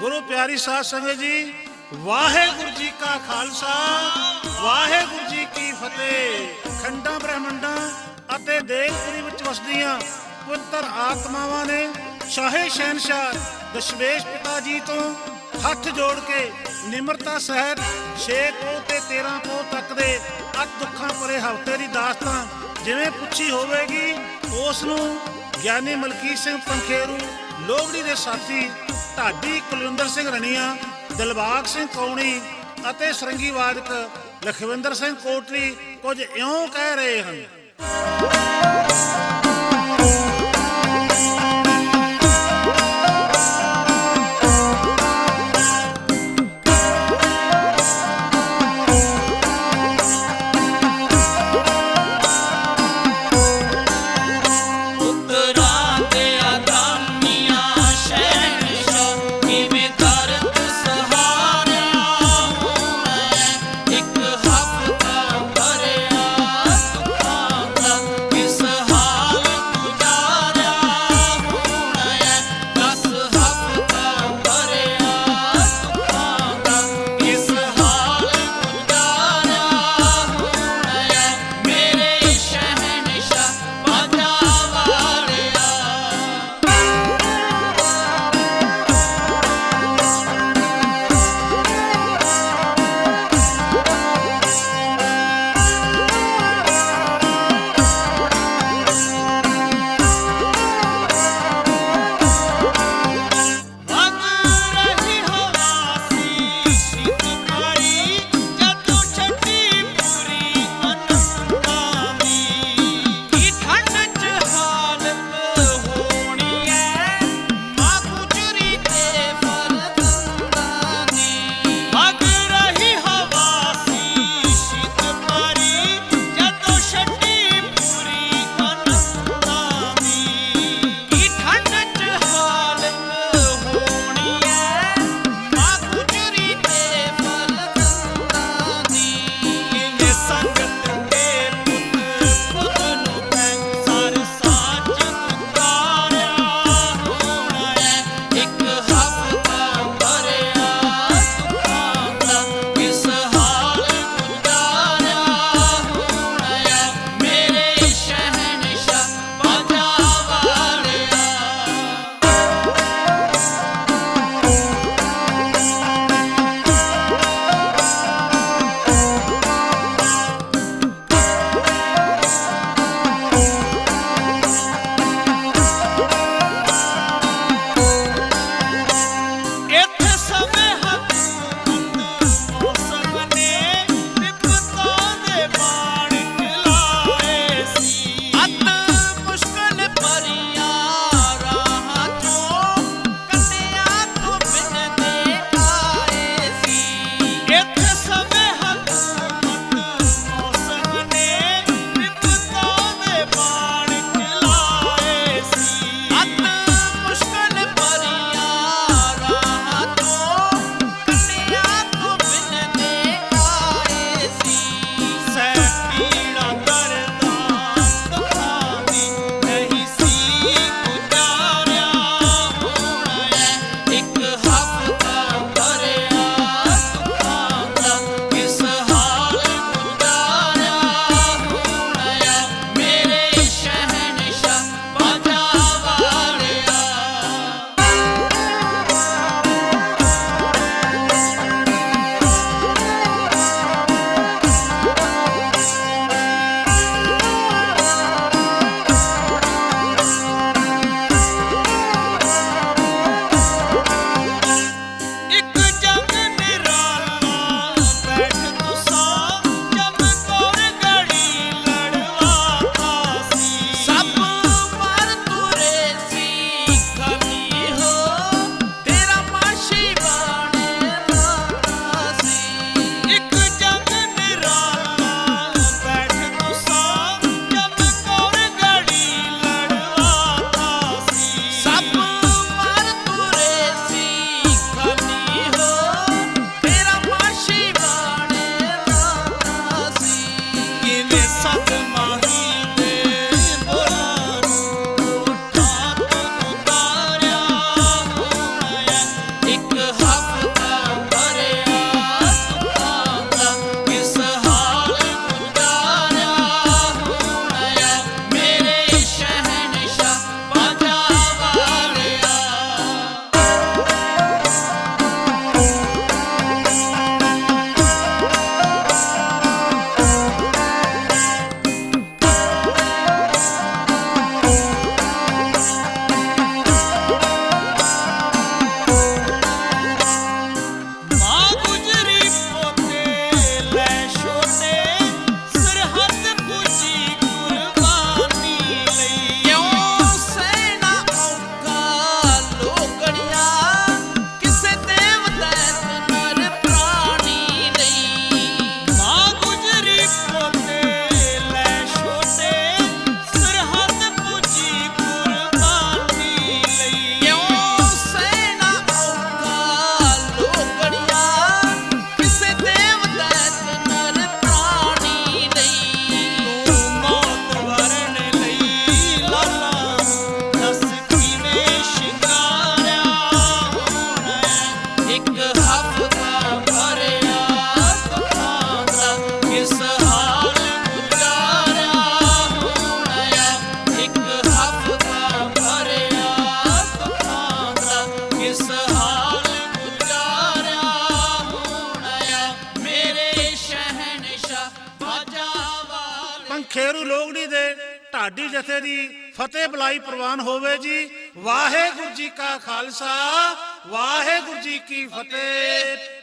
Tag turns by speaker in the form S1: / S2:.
S1: ਗੁਰੂ ਪਿਆਰੀ ਸਾਧ ਸੰਗਤ ਜੀ, ਵਾਹਿਗੁਰੂ ਜੀ ਕਾ ਖਾਲਸਾ, ਵਾਹਿਗੁਰੂ ਜੀ ਕੀ ਫਤਿਹ। ਖੰਡਾਂ ਬ੍ਰਹਮੰਡਾਂ ਅਤੇ ਦੇਸ਼ਪੁਰੀ ਵਿੱਚ ਵਸਦੀਆਂ ਪੁੱਤਰ ਆਤਮਾਵਾਂ ਨੇ ਸ਼ਾਹੇ ਸ਼ਹਿਨਸ਼ਾਹ ਦਸ਼ਮੇਸ਼ ਪਿਤਾ ਜੀ ਤੋਂ ਹੱਥ ਜੋੜ ਕੇ ਨਿਮਰਤਾ ਸਹਿਤ 6 ਪੋ ਤੇ 13 ਪੋ ਤੱਕ ਦੇ ਅਤ ਦੁੱਖਾਂ ਭਰੇ ਹਫ਼ਤੇ ਦੀ ਦਾਸਤਾਨ ਜਿਵੇਂ ਪੁੱਛੀ ਹੋਵੇਗੀ, ਉਸ ਨੂੰ ਗਿਆਨੀ ਮਲਕੀਤ ਸਿੰਘ ਪੰਖੇਰੂ ਲੋਹੜੀ ਦੇ ਸਾਥੀ ਢਾਡੀ ਕੁਲਵਿੰਦਰ ਸਿੰਘ ਰਣੀਆ, ਦਿਲਬਾਗ ਸਿੰਘ ਕੌਣੀ ਅਤੇ ਸਰੰਗੀ ਵਾਦਕ ਲਖਵਿੰਦਰ ਸਿੰਘ ਕੋਟਲੀ ਕੁਝ ਇਉਂ ਕਹਿ ਰਹੇ ਹਨ। ਪੰਖੇਰੂ ਲੋਗੜੀ ਦੇ ਢਾਡੀ ਜਥੇ ਦੀ ਫਤਿਹ ਬੁਲਾਈ ਪ੍ਰਵਾਨ ਹੋਵੇ ਜੀ। ਵਾਹਿਗੁਰੂ ਜੀ ਕਾ ਖਾਲਸਾ, ਵਾਹਿਗੁਰੂ ਜੀ ਕੀ ਫਤਿਹ।